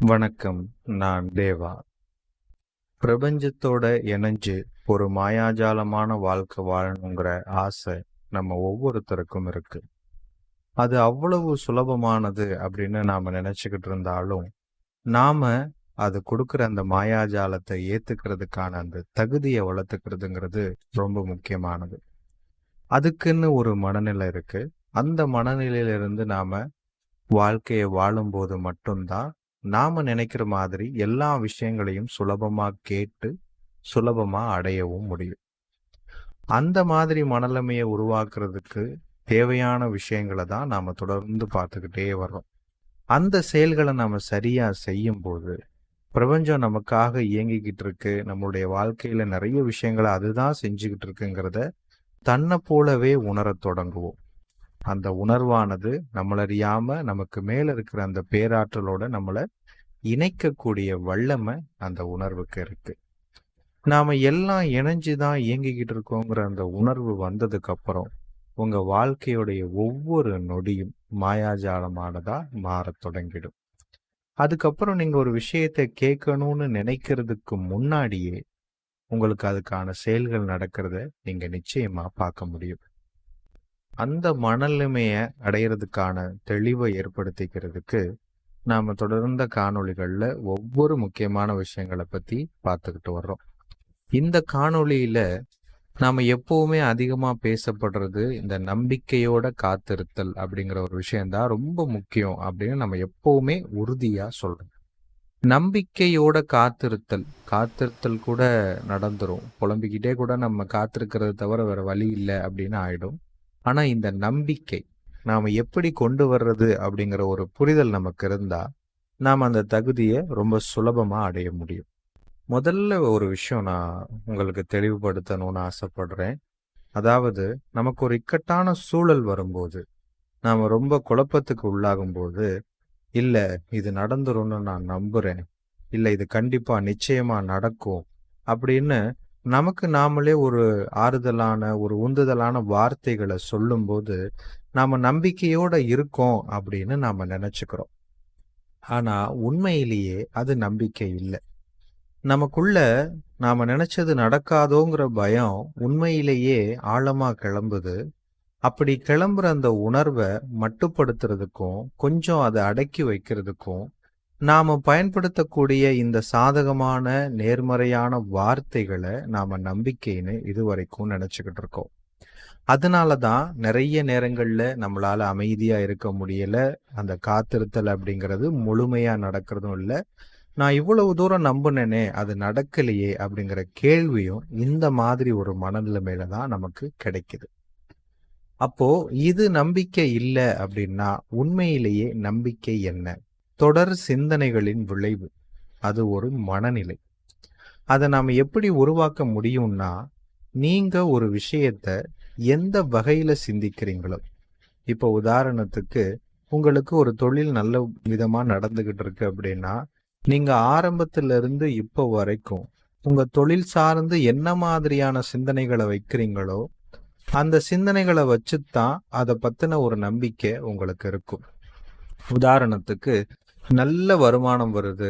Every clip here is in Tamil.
வணக்கம் நான் தேவா. பிரபஞ்சத்தோட இணைஞ்சு ஒரு மாயாஜாலமான வாழ்க்கை வாழணுங்கிற ஆசை நம்ம ஒவ்வொருத்தருக்கும் இருக்கு. அது அவ்வளவு சுலபமானது அப்படின்னு நாம நினைச்சுக்கிட்டு இருந்தாலும் நாம அது கொடுக்குற அந்த மாயாஜாலத்தை ஏத்துக்கிறதுக்கான அந்த தகுதியை வளர்த்துக்கிறதுங்கிறது ரொம்ப முக்கியமானது. அதுக்குன்னு ஒரு மனநிலை இருக்கு. அந்த மனநிலையிலிருந்து நாம வாழ்க்கையை வாழும்போது மட்டும்தான் நாம நினைக்கிற மாதிரி எல்லா விஷயங்களையும் சுலபமா கேட்டு சுலபமா அடையவும் முடியும். அந்த மாதிரி மனநிலைமையை உருவாக்குறதுக்கு தேவையான விஷயங்களை தான் நாம தொடர்ந்து பார்த்துக்கிட்டே வர்றோம். அந்த செயல்களை நாம சரியா செய்யும் போது பிரபஞ்சம் நமக்காக இயங்கிக்கிட்டு இருக்கு. நம்மளுடைய வாழ்க்கையில நிறைய விஷயங்களை அதுதான் செஞ்சுக்கிட்டு இருக்குங்கிறத தன்னை போலவே உணரத் தொடங்குவோம். அந்த உணர்வானது நம்மளறியாம நமக்கு மேல இருக்கிற அந்த பேராற்றலோட நம்மளை இணைக்கக்கூடிய வல்லமை அந்த உணர்வுக்கு இருக்கு. நாம எல்லாம் இணைஞ்சுதான் இயங்கிக்கிட்டு இருக்கோங்கிற அந்த உணர்வு வந்ததுக்கு அப்புறம் உங்க வாழ்க்கையுடைய ஒவ்வொரு நொடியும் மாயாஜாலமானதா மாறத் தொடங்கிடும். அதுக்கப்புறம் நீங்க ஒரு விஷயத்தை கேட்கணும்னு நினைக்கிறதுக்கு முன்னாடியே உங்களுக்கு அதுக்கான செயல்கள் நடக்கிறத நீங்க நிச்சயமா பார்க்க முடியும். அந்த மனநிலைமையை அடையிறதுக்கான தெளிவை ஏற்படுத்திக்கிறதுக்கு நாம் தொடர்ந்த காணொளிகளில் ஒவ்வொரு முக்கியமான விஷயங்களை பற்றி பார்த்துக்கிட்டு வர்றோம். இந்த காணொளியில் நாம் எப்போவுமே அதிகமாக பேசப்படுறது இந்த நம்பிக்கையோட காத்திருத்தல் அப்படிங்கிற ஒரு விஷயந்தான் ரொம்ப முக்கியம் அப்படின்னு நம்ம எப்போவுமே உறுதியாக சொல்கிறோம் நம்பிக்கையோட காத்திருத்தல் காத்திருத்தல் கூட நடந்துடும் புலம்பிக்கிட்டே கூட நம்ம காத்திருக்கிறத தவிர வேற வழி இல்லை அப்படின்னு ஆயிடும். ஆனால் இந்த நம்பிக்கை நாம் எப்படி கொண்டு வர்றது அப்படிங்கிற ஒரு புரிதல் நமக்கு இருந்தால் நாம் அந்த தகுதியை ரொம்ப சுலபமாக அடைய முடியும். முதல்ல ஒரு விஷயம் நான் உங்களுக்கு தெளிவுபடுத்தணும்னு ஆசைப்படுறேன். அதாவது நமக்கு ஒரு இக்கட்டான சூழல் வரும்போது நாம் ரொம்ப குழப்பத்துக்கு உள்ளாகும்போது இல்லை இது நடந்துரும்னு நான் நம்புகிறேன் இல்லை இது கண்டிப்பாக நிச்சயமாக நடக்கும். அப்படின்னு நமக்கு நாமளே ஒரு ஆறுதலான ஒரு உந்துதலான வார்த்தைகளை சொல்லும்போது நாம் நம்பிக்கையோட இருக்கோம் அப்படின்னு நாம் நினச்சிக்கிறோம். ஆனால் உண்மையிலேயே அது நம்பிக்கை இல்லை. நமக்குள்ள நாம் நினச்சது நடக்காதோங்கிற பயம் உண்மையிலேயே ஆழமாக கிளம்புது. அப்படி கிளம்புற அந்த உணர்வை மட்டுப்படுத்துறதுக்கும் கொஞ்சம் அதை அடக்கி வைக்கிறதுக்கும் நாம் பயன்படுத்தக்கூடிய இந்த சாதகமான நேர்மறையான வார்த்தைகளை நாம் நம்பிக்கைன்னு இதுவரைக்கும் நினச்சிக்கிட்டு இருக்கோம். அதனால தான் நிறைய நேரங்களில் நம்மளால் அமைதியாக இருக்க முடியலை. அந்த காத்திருத்தல் அப்படிங்கிறது முழுமையாக நடக்கிறதும் இல்லை. நான் இவ்வளவு தூரம் நம்பினேனே அது நடக்கலையே அப்படிங்கிற கேள்வியும் இந்த மாதிரி ஒரு மனநிலைமையில தான் நமக்கு கிடைக்குது. அப்போ இது நம்பிக்கை இல்லை அப்படின்னா உண்மையிலேயே நம்பிக்கை என்ன? தொடர் சிந்தனைகளின் விளைவு. அது ஒரு மனநிலை. அதை நாம் எப்படி உருவாக்க முடியும்னா நீங்க ஒரு விஷயத்த எந்த வகையில சிந்திக்கிறீங்களோ. இப்போ உதாரணத்துக்கு உங்களுக்கு ஒரு தொழில் நல்ல விதமா நடந்துகிட்டு இருக்கு அப்படின்னா நீங்க ஆரம்பத்துல இருந்து இப்போ வரைக்கும் உங்க தொழில் சார்ந்து என்ன மாதிரியான சிந்தனைகளை வைக்கிறீங்களோ அந்த சிந்தனைகளை வச்சுதான் அதை பத்தின ஒரு நம்பிக்கை உங்களுக்கு இருக்கும். உதாரணத்துக்கு நல்ல வருமானம் வருது.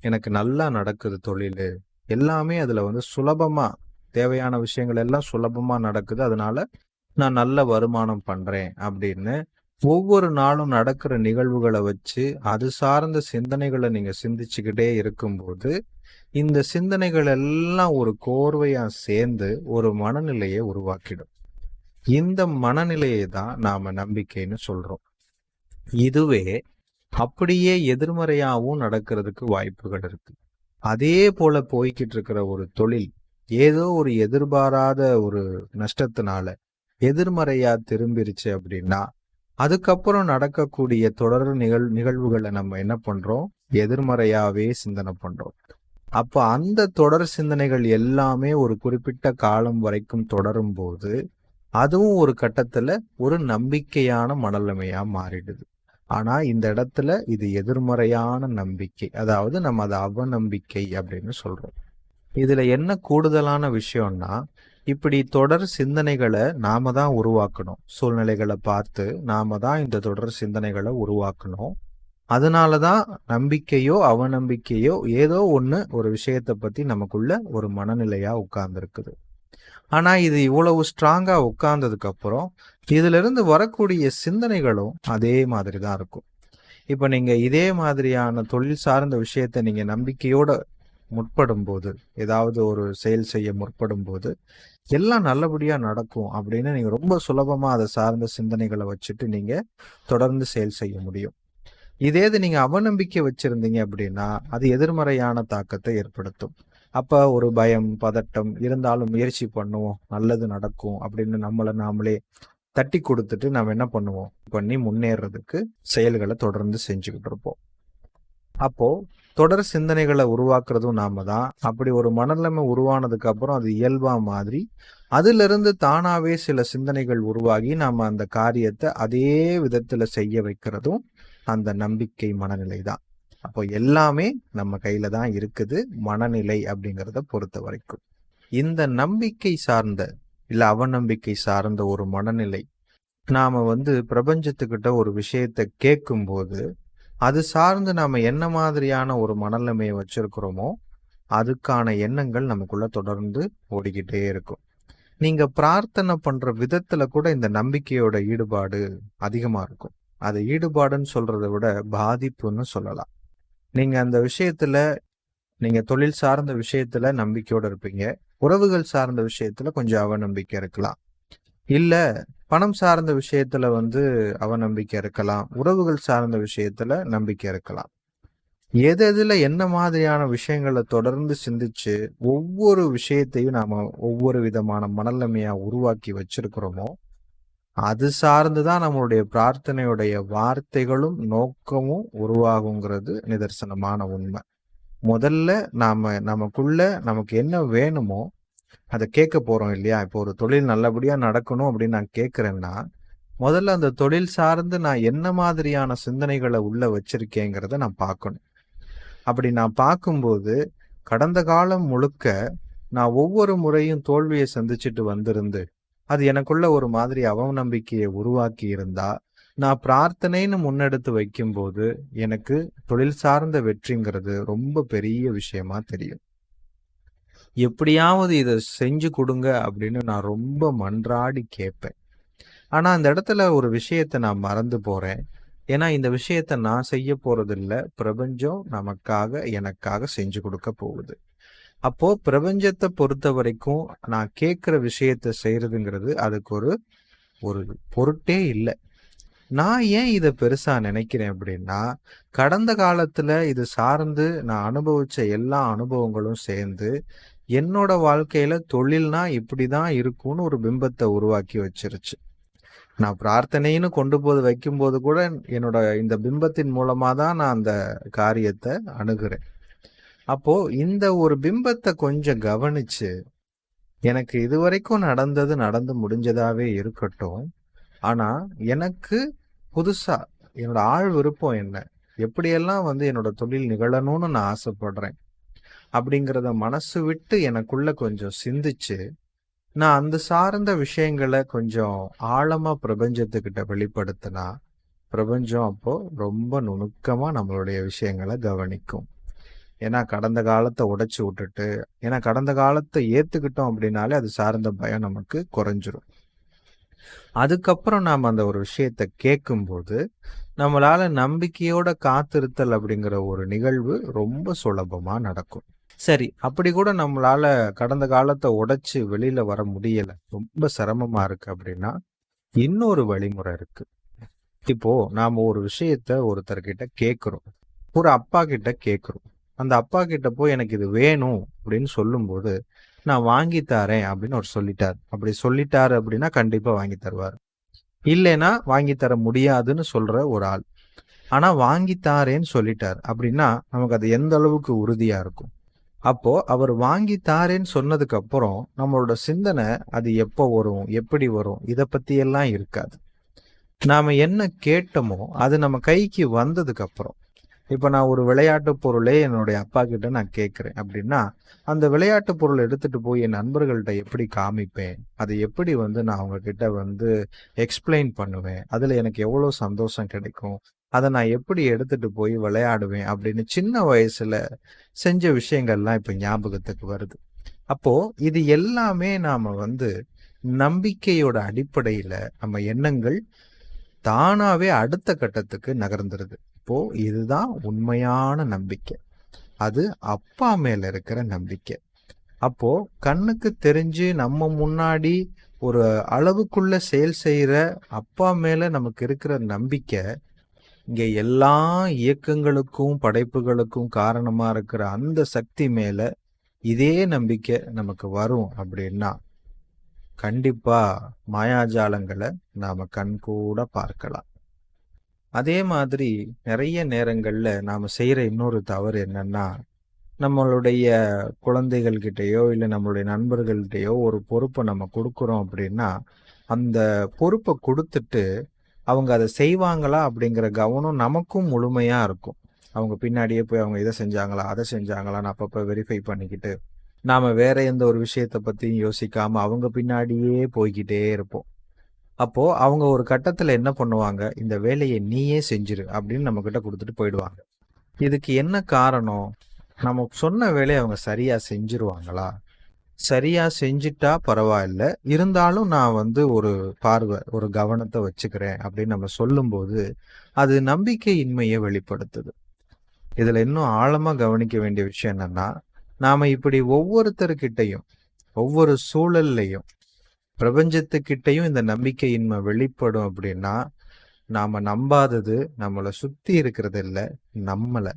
எனக்கு நல்லா நடக்குது தொழில். எல்லாமே அதில் வந்து சுலபமாக தேவையான விஷயங்கள் எல்லாம் சுலபமாக நடக்குது. அதனால நான் நல்ல வருமானம் பண்ணுறேன் அப்படின்னு ஒவ்வொரு நாளும் நடக்கிற நிகழ்வுகளை வச்சு அது சார்ந்த சிந்தனைகளை நீங்கள் சிந்திச்சுக்கிட்டே இருக்கும்போது இந்த சிந்தனைகள் எல்லாம் ஒரு கோர்வையாக சேர்ந்து ஒரு மனநிலையை உருவாக்கிடும். இந்த மனநிலையை தான் நாம் நம்பிக்கைன்னு சொல்கிறோம் இதுவே அப்படியே எதிர்மறையாகவும் நடக்கிறதுக்கு வாய்ப்புகள் இருக்கு. அதே போல போய்கிட்டு இருக்கிற ஒரு தொழில் ஏதோ ஒரு எதிர்பாராத ஒரு நஷ்டத்தினால எதிர்மறையா திரும்பிருச்சு அப்படின்னா அதுக்கப்புறம் நடக்கக்கூடிய தொடர் நிகழ் நிகழ்வுகளை நம்ம என்ன பண்றோம்? எதிர்மறையாவே சிந்தனை பண்றோம். அப்ப அந்த தொடர் சிந்தனைகள் எல்லாமே ஒரு குறிப்பிட்ட காலம் வரைக்கும் தொடரும் போது அதுவும் ஒரு கட்டத்துல ஒரு நம்பிக்கையான மனநிலைமையா மாறிடுது. ஆனா இந்த இடத்துல இது எதிர்மறையான நம்பிக்கை. அதாவது நம்ம அதை அவநம்பிக்கை அப்படின்னு சொல்றோம். இதுல என்ன கூடுதலான விஷயம்னா இப்படி தொடர் சிந்தனைகளை நாம தான் உருவாக்கணும். சூழ்நிலைகளை பார்த்து நாம தான் இந்த தொடர் சிந்தனைகளை உருவாக்கணும். அதனால தான் நம்பிக்கையோ அவநம்பிக்கையோ ஏதோ ஒன்று ஒரு விஷயத்தை பற்றி நமக்குள்ள ஒரு மனநிலையாக உட்கார்ந்துருக்குது. ஆனால் இது இவ்வளவு ஸ்ட்ராங்காக உட்கார்ந்ததுக்கு அப்புறம் இதிலிருந்து வரக்கூடிய சிந்தனைகளும் அதே மாதிரி தான் இருக்கும். இப்போ நீங்கள் இதே மாதிரியான தொழில் சார்ந்த விஷயத்தை நீங்கள் நம்பிக்கையோட முற்படும் போது ஏதாவது ஒரு செயல் செய்ய முற்படும் போது எல்லாம் நல்லபடியாக நடக்கும் அப்படின்னு நீங்கள் ரொம்ப சுலபமாக அதை சார்ந்த சிந்தனைகளை வச்சுட்டு நீங்கள் தொடர்ந்து செயல் செய்ய முடியும். இதே இது நீங்கள் அவநம்பிக்கை வச்சுருந்தீங்க அப்படின்னா அது எதிர்மறையான தாக்கத்தை ஏற்படுத்தும். அப்போ ஒரு பயம் பதட்டம் இருந்தாலும் முயற்சி பண்ணுவோம் நல்லது நடக்கும் அப்படின்னு நம்மளை நாமளே தட்டி கொடுத்துட்டு நம்ம என்ன பண்ணுவோம்? பண்ணி முன்னேறதுக்கு செயல்களை தொடர்ந்து செஞ்சுக்கிட்டு இருப்போம். அப்போ தொடர் சிந்தனைகளை உருவாக்குறதும் நாம தான். அப்படி ஒரு மனநிலைமை உருவானதுக்கு அப்புறம் அது இயல்பா மாதிரி அதுல இருந்து தானாவே சில சிந்தனைகள் உருவாகி நாம அந்த காரியத்தை அதே விதத்துல செய்ய வைக்கிறதும் அந்த நம்பிக்கை மனநிலை தான். அப்போ எல்லாமே நம்ம கையில தான் இருக்குது. மனநிலை அப்படிங்கிறத பொறுத்த வரைக்கும். இந்த நம்பிக்கை சார்ந்த இல்லை அவநம்பிக்கை சார்ந்த ஒரு மனநிலை. நாம் வந்து பிரபஞ்சத்துக்கிட்ட ஒரு விஷயத்தை கேட்கும்போது அது சார்ந்து நாம் என்ன மாதிரியான ஒரு மனநிலைமையை வச்சுருக்கிறோமோ அதுக்கான எண்ணங்கள் நமக்குள்ளே தொடர்ந்து ஓடிக்கிட்டே இருக்கும். நீங்கள் பிரார்த்தனை பண்ணுற விதத்தில் கூட இந்த நம்பிக்கையோட ஈடுபாடு அதிகமாக இருக்கும். அது ஈடுபாடுன்னு சொல்கிறத விட பாதிப்புன்னு சொல்லலாம். நீங்கள் அந்த விஷயத்தில் நீங்கள் தொழில் சார்ந்த விஷயத்தில் நம்பிக்கையோடு இருப்பீங்க. உறவுகள் சார்ந்த விஷயத்துல கொஞ்சம் அவநம்பிக்கை இருக்கலாம். இல்ல பணம் சார்ந்த விஷயத்துல வந்து அவநம்பிக்கை இருக்கலாம். உறவுகள் சார்ந்த விஷயத்துல நம்பிக்கை இருக்கலாம். எது எதுல என்ன மாதிரியான விஷயங்களை தொடர்ந்து சிந்திச்சு ஒவ்வொரு விஷயத்தையும் நாம ஒவ்வொரு விதமான மனநிலைமையா உருவாக்கி வச்சிருக்கிறோமோ அது சார்ந்துதான் நம்மளுடைய பிரார்த்தனையுடைய வார்த்தைகளும் நோக்கமும் உருவாகுங்கிறது நிதர்சனமான உண்மை. முதல்ல நாம நமக்குள்ள நமக்கு என்ன வேணுமோ அதை கேட்க போகிறோம் இல்லையா? இப்போ ஒரு தொழில் நல்லபடியாக நடக்கணும் அப்படின்னு நான் கேட்குறேன்னா முதல்ல அந்த தொழில் சார்ந்து நான் என்ன மாதிரியான சிந்தனைகளை உள்ள வச்சிருக்கேங்கிறத நான் பார்க்கணும். அப்படி நான் பார்க்கும்போது கடந்த காலம் முழுக்க நான் ஒவ்வொரு முறையும் தோல்வியை சந்திச்சுட்டு வந்திருந்து அது எனக்குள்ள ஒரு மாதிரி அவநம்பிக்கையை உருவாக்கி இருந்தா நான் பிரார்த்தனைன்னு முன்னெடுத்து வைக்கும்போது எனக்கு தொழில் சார்ந்த வெற்றிங்கிறது ரொம்ப பெரிய விஷயமா தெரியும். எப்படியாவது இதை செஞ்சு கொடுங்க அப்படின்னு நான் ரொம்ப மன்றாடி கேட்பேன். ஆனால் அந்த இடத்துல ஒரு விஷயத்தை நான் மறந்து போகிறேன் ஏன்னா இந்த விஷயத்த நான் செய்ய போறதில்ல. பிரபஞ்சம் நமக்காக எனக்காக செஞ்சு கொடுக்க போகுது. அப்போ பிரபஞ்சத்தை பொறுத்த வரைக்கும் நான் கேட்குற விஷயத்த செய்யறதுங்கிறது அதுக்கு ஒரு ஒரு பொருட்டே இல்லை. நான் ஏன் இதை பெருசா நினைக்கிறேன் அப்படின்னா கடந்த காலத்துல இது சார்ந்து நான் அனுபவிச்ச எல்லா அனுபவங்களும் சேர்ந்து என்னோட வாழ்க்கையில தொழில்னா இப்படிதான் இருக்கும்னு ஒரு பிம்பத்தை உருவாக்கி வச்சிருச்சு. நான் பிரார்த்தனைன்னு கொண்டு போது வைக்கும்போது கூட என்னோட இந்த பிம்பத்தின் மூலமா தான் நான் அந்த காரியத்தை அணுகிறேன். அப்போ இந்த ஒரு பிம்பத்தை கொஞ்சம் கவனிச்சு எனக்கு இதுவரைக்கும் நடந்தது நடந்து முடிஞ்சதாவே இருக்கட்டும். ஆனா எனக்கு புதுசா என்னோட ஆழ் விருப்பம் என்ன? எப்படியெல்லாம் வந்து என்னோட தொழில் நிகழணும்னு நான் ஆசைப்படுறேன்? அப்படிங்கிறத மனசு விட்டு எனக்குள்ள கொஞ்சம் சிந்திச்சு நான் அந்த சார்ந்த விஷயங்களை கொஞ்சம் ஆழமா பிரபஞ்சத்துக்கிட்ட வெளிப்படுத்தினா பிரபஞ்சம் அப்போ ரொம்ப நுணுக்கமாக நம்மளுடைய விஷயங்களை கவனிக்கும். ஏன்னா கடந்த காலத்தை உடைச்சு விட்டுட்டு ஏன்னா கடந்த காலத்தை ஏத்துக்கிட்டோம் அப்படின்னாலே அது சார்ந்த பயம் நமக்கு குறைஞ்சிரும். அதுக்கப்புறம் நாம் அந்த ஒரு விஷயத்தை கேட்கும்போது நம்மளால நம்பிக்கையோட காத்திருத்தல் அப்படிங்கிற ஒரு நிகழ்வு ரொம்ப சுலபமா நடக்கும். சரி அப்படி கூட நம்மளால கடந்த காலத்தை உடைச்சு வெளியில வர முடியல. ரொம்ப சிரமமா இருக்கு அப்படின்னா இன்னொரு வழிமுறை இருக்கு. இப்போ நாம ஒரு விஷயத்த ஒருத்தர்கிட்ட கேட்குறோம் ஒரு அப்பா கிட்ட கேட்குறோம் அந்த அப்பா கிட்ட போய் எனக்கு இது வேணும் அப்படின்னு சொல்லும்போது நான் வாங்கி தரேன் அப்படின்னு அவர் சொல்லிட்டார். அப்படி சொல்லிட்டாரு அப்படின்னா கண்டிப்பா வாங்கி தருவார். இல்லைன்னா வாங்கி தர முடியாதுன்னு சொல்ற ஒரு ஆள். ஆனா வாங்கி தாரேன்னு சொல்லிட்டார் அப்படின்னா நமக்கு அது எந்த அளவுக்கு உறுதியா இருக்கும்? அப்போ அவர் வாங்கி தாரேன்னு சொன்னதுக்கு அப்புறம் நம்மளோட சிந்தனை அது எப்போ வரும் எப்படி வரும் இதை பத்தி எல்லாம் இருக்காது. நாம என்ன கேட்டோமோ அது நம்ம கைக்கு வந்ததுக்கு அப்புறம் இப்ப நான் ஒரு விளையாட்டு பொருளே என்னுடைய அப்பா கிட்ட நான் கேட்கிறேன் அப்படின்னா அந்த விளையாட்டு பொருள் எடுத்துட்டு போய் என் நண்பர்கள்ட்ட எப்படி காமிப்பேன் அதை எப்படி வந்து நான் அவங்க கிட்ட வந்து எக்ஸ்பிளைன் பண்ணுவேன் அதுல எனக்கு எவ்வளவு சந்தோஷம் கிடைக்கும் அதை நான் எப்படி எடுத்துட்டு போய் விளையாடுவேன் அப்படின்னு சின்ன வயசுல செஞ்ச விஷயங்கள்லாம் இப்போ ஞாபகத்துக்கு வருது. அப்போ இது எல்லாமே நாம வந்து நம்பிக்கையோட அடிப்படையில நம்ம எண்ணங்கள் தானாவே அடுத்த கட்டத்துக்கு நகர்ந்துருது. இப்போ இதுதான் உண்மையான நம்பிக்கை. அது அப்பா மேல இருக்கிற நம்பிக்கை. அப்போ கண்ணுக்கு தெரிஞ்சு நம்ம முன்னாடி ஒரு அளவுக்குள்ள செயல் செய்யற அப்பா மேல நமக்கு இருக்கிற நம்பிக்கை இங்க எல்லா இயக்கங்களுக்கும் படைப்புகளுக்கும் காரணமா இருக்கிற அந்த சக்தி மேல இதே நம்பிக்கை நமக்கு வரும் அப்படின்னா கண்டிப்பா மாயாஜாலங்களை நாம கண்கூட பார்க்கலாம். அதே மாதிரி நிறைய நேரங்கள்ல நாம செய்யற இன்னொரு தவறு என்னன்னா நம்மளுடைய குழந்தைகள்கிட்டயோ இல்லை நம்மளுடைய நண்பர்கள்கிட்டயோ ஒரு பொறுப்பை நம்ம கொடுக்குறோம் அப்படின்னா அந்த பொறுப்பை கொடுத்துட்டு அவங்க அதை செய்வாங்களா அப்படிங்கிற கவனம் நமக்கும் முழுமையா இருக்கும். அவங்க பின்னாடியே போய் அவங்க இதை செஞ்சாங்களா அதை செஞ்சாங்களான்னு அப்பப்போ வெரிஃபை பண்ணிக்கிட்டு நாம வேற எந்த ஒரு விஷயத்தை பத்தியும் யோசிக்காம அவங்க பின்னாடியே போய்கிட்டே இருப்போம். அப்போ அவங்க ஒரு கட்டத்துல என்ன பண்ணுவாங்க இந்த வேலையை நீயே செஞ்சிரு அப்படின்னு நம்ம கிட்ட கொடுத்துட்டு போயிடுவாங்க. இதுக்கு என்ன காரணம்? நம்ம சொன்ன வேலையை அவங்க சரியா செஞ்சிருவாங்களா? சரியா செஞ்சிட்டா பரவாயில்ல. இருந்தாலும் நான் வந்து ஒரு பார்வை ஒரு கவனத்தை வச்சுக்கிறேன் அப்படின்னு நம்ம சொல்லும்போது அது நம்பிக்கையின்மையை வெளிப்படுத்துது. இதுல இன்னும் ஆழமா கவனிக்க வேண்டிய விஷயம் என்னன்னா நாம இப்படி ஒவ்வொருத்தருக்கிட்டையும் ஒவ்வொரு சூழல்லையும் பிரபஞ்சத்துக்கிட்டையும் இந்த நம்பிக்கையின்மை வெளிப்படும் அப்படின்னா நாம நம்பாதது நம்மளை சுத்தி இருக்கிறது இல்லை நம்மளை.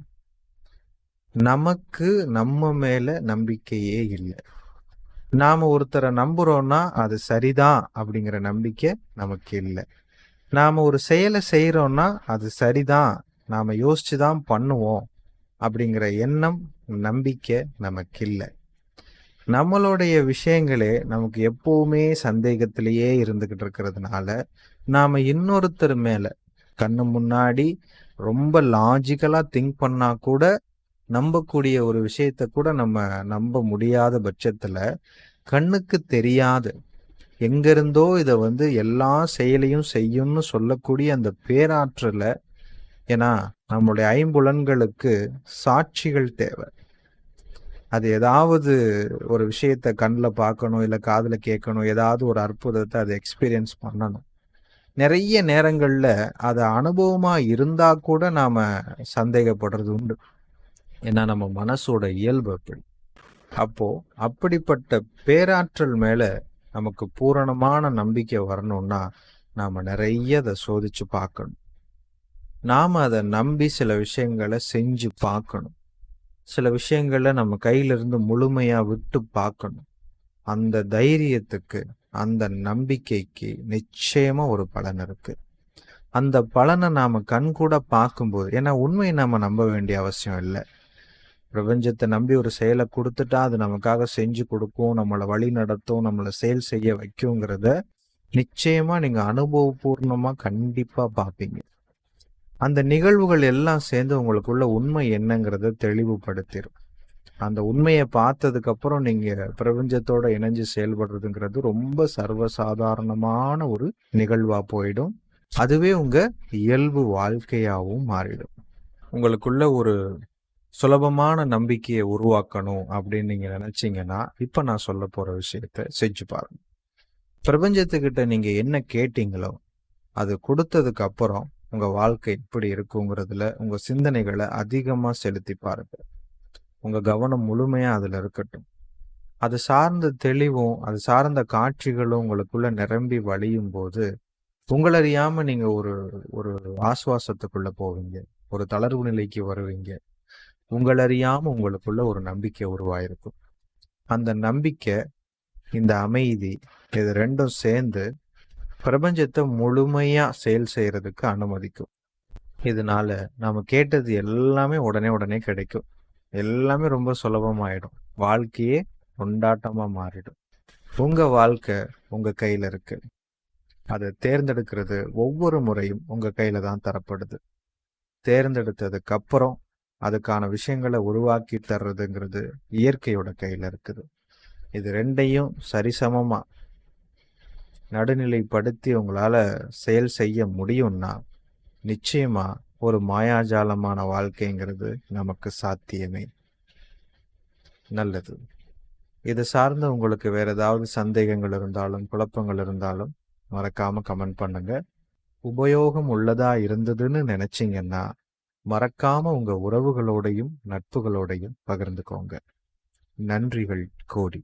நமக்கு நம்ம மேல நம்பிக்கையே இல்லை. நாம ஒருத்தரை நம்புறோம்னா அது சரிதான் அப்படிங்கிற நம்பிக்கை நமக்கு இல்லை. நாம ஒரு செயலை செய்யறோம்னா அது சரிதான். நாம யோசிச்சுதான் பண்ணுவோம் அப்படிங்கிற எண்ணம் நம்பிக்கை நமக்கு இல்லை. நம்மளுடைய விஷயங்களே நமக்கு எப்பவுமே சந்தேகத்திலேயே இருந்துகிட்டு இருக்கிறதுனால நாம இன்னொருத்தர் மேல கண்ணு முன்னாடி ரொம்ப லாஜிக்கலா திங்க் பண்ணா கூட நம்பக்கூடிய ஒரு விஷயத்த கூட நம்ம நம்ப முடியாத பட்சத்துல கண்ணுக்கு தெரியாது. எங்கிருந்தோ இதை வந்து எல்லா செயலையும் செய்யும்னு சொல்லக்கூடிய அந்த பேராற்றல ஏன்னா நம்மளுடைய ஐம்புலன்களுக்கு சாட்சிகள் தேவை. அது ஏதாவது ஒரு விஷயத்த கண்ணில் பார்க்கணும் இல்லை காதில் கேட்கணும் ஏதாவது ஒரு அற்புதத்தை அதை எக்ஸ்பீரியன்ஸ் பண்ணணும். நிறைய நேரங்களில் அது அனுபவமாக இருந்தால் கூட நாம் சந்தேகப்படுறது உண்டு. ஏன்னா நம்ம மனசோட இயல்பு அப்படி. அப்போ அப்படிப்பட்ட பேராற்றல் மேல நமக்கு பூரணமான நம்பிக்கை வரணும்னா நாம நிறைய அதை சோதிச்சு பார்க்கணும். நாம அதை நம்பி சில விஷயங்களை செஞ்சு பார்க்கணும். சில விஷயங்களை நம்ம கையிலிருந்து முழுமையா விட்டு பார்க்கணும். அந்த தைரியத்துக்கு அந்த நம்பிக்கைக்கு நிச்சயமா ஒரு பலன் இருக்கு. அந்த பலனை நாம கண் கூட பார்க்கும்போது ஏன்னா உண்மையை நாம நம்ப வேண்டிய அவசியம் இல்லை. பிரபஞ்சத்தை நம்பி ஒரு செயலை கொடுத்துட்டா அது நமக்காக செஞ்சு கொடுக்கும் நம்மளை வழி நடத்தும் நம்மளை செயல் செய்ய வைக்குங்கிறத நிச்சயமா நீங்க அனுபவபூர்ணமா கண்டிப்பா பார்ப்பீங்க அந்த நிகழ்வுகள் எல்லாம் சேர்ந்து உங்களுக்குள்ள உண்மை என்னங்கிறத தெளிவுபடுத்திடும் அந்த உண்மையை பார்த்ததுக்கு அப்புறம் நீங்க பிரபஞ்சத்தோட இணைஞ்சு செயல்படுறதுங்கிறது ரொம்ப சர்வசாதாரணமான ஒரு நிகழ்வா போயிடும். அதுவே உங்க இயல்பு வாழ்க்கையாகவும் மாறிடும். உங்களுக்குள்ள ஒரு சுலபமான நம்பிக்கையை உருவாக்கணும் அப்படின்னு நீங்க நினைச்சீங்கன்னா இப்ப நான் சொல்ல போற விஷயத்த செஞ்சு பாருங்க. பிரபஞ்சத்துக்கிட்ட நீங்க என்ன கேட்டீங்களோ அது கொடுத்ததுக்கு அப்புறம் உங்க வாழ்க்கை எப்படி இருக்குங்கிறதுல உங்க சிந்தனைகளை அதிகமா செலுத்தி பாருங்க. உங்க கவனம் முழுமையா அதுல இருக்கட்டும். அது சார்ந்த தெளிவும் அது சார்ந்த காட்சிகளும் உங்களுக்குள்ள நிரம்பி வழியும் போது உங்களறியாம நீங்க ஒரு ஒரு ஆசுவாசத்துக்குள்ள போவீங்க. ஒரு தளர்வு நிலைக்கு வருவீங்க. உங்களறியாம உங்களுக்குள்ள ஒரு நம்பிக்கை உருவாயிருக்கும். அந்த நம்பிக்கை இந்த அமைதி இது ரெண்டும் சேர்ந்து பிரபஞ்சத்தை முழுமையா செயல் செய்யறதுக்கு அனுமதிக்கும். இதனால நம்ம கேட்டது எல்லாமே உடனே உடனே கிடைக்கும். எல்லாமே ரொம்ப சுலபமாயிடும். வாழ்க்கையே கொண்டாட்டமா மாறிடும். உங்க வாழ்க்கை உங்க கையில இருக்கு. அதை தேர்ந்தெடுக்கிறது ஒவ்வொரு முறையும் உங்க கையில தான் தரப்படுது. தேர்ந்தெடுத்ததுக்கு அப்புறம் அதுக்கான விஷயங்களை உருவாக்கி தர்றதுங்கிறது இயற்கையோட கையில் இருக்குது. இது ரெண்டையும் சரிசமமாக நடுநிலைப்படுத்தி உங்களால் செயல் செய்ய முடியும்னா நிச்சயமாக ஒரு மாயாஜாலமான வாழ்க்கைங்கிறது நமக்கு சாத்தியமே. நல்லது. இது சார்ந்த உங்களுக்கு வேறு ஏதாவது சந்தேகங்கள் இருந்தாலும் குழப்பங்கள் இருந்தாலும் மறக்காமல் கமெண்ட் பண்ணுங்கள் உபயோகம் உள்ளதா இருந்ததுன்னு நினச்சிங்கன்னா மறக்காம உங்க உறவுகளோடையும் நட்புகளோடையும் பகிர்ந்துக்கோங்க. நன்றிகள் கோடி.